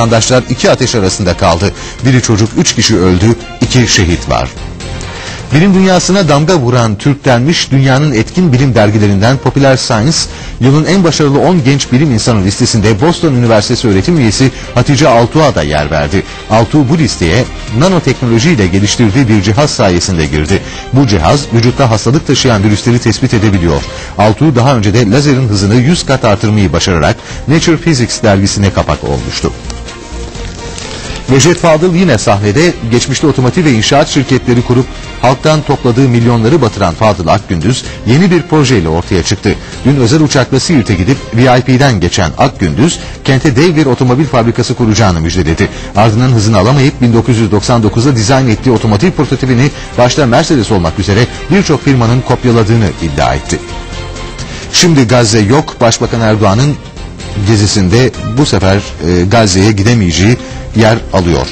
Vatandaşlar iki ateş arasında kaldı. Biri çocuk, üç kişi öldü, iki şehit var. Bilim dünyasına damga vuran Türklenmiş dünyanın etkin bilim dergilerinden Popular Science, yılın en başarılı 10 genç bilim insanı listesinde Boston Üniversitesi öğretim üyesi Hatice Altuğ'a da yer verdi. Altuğ bu listeye nanoteknoloji ile geliştirdiği bir cihaz sayesinde girdi. Bu cihaz vücutta hastalık taşıyan virüsleri tespit edebiliyor. Altuğ daha önce de lazerin hızını 100 kat artırmayı başararak Nature Physics dergisine kapak olmuştu. Necdet Fadıl yine sahnede geçmişte otomotiv ve inşaat şirketleri kurup halktan topladığı milyonları batıran Fadıl Akgündüz yeni bir projeyle ortaya çıktı. Dün özel uçakla Siirt'e gidip VIP'den geçen Akgündüz kente dev bir otomobil fabrikası kuracağını müjdeledi. Ardından hızını alamayıp 1999'da dizayn ettiği otomotiv prototipini başta Mercedes olmak üzere birçok firmanın kopyaladığını iddia etti. Şimdi Gazze yok. Başbakan Erdoğan'ın gezisinde bu sefer e, Gazze'ye gidemeyeceği yer alıyor.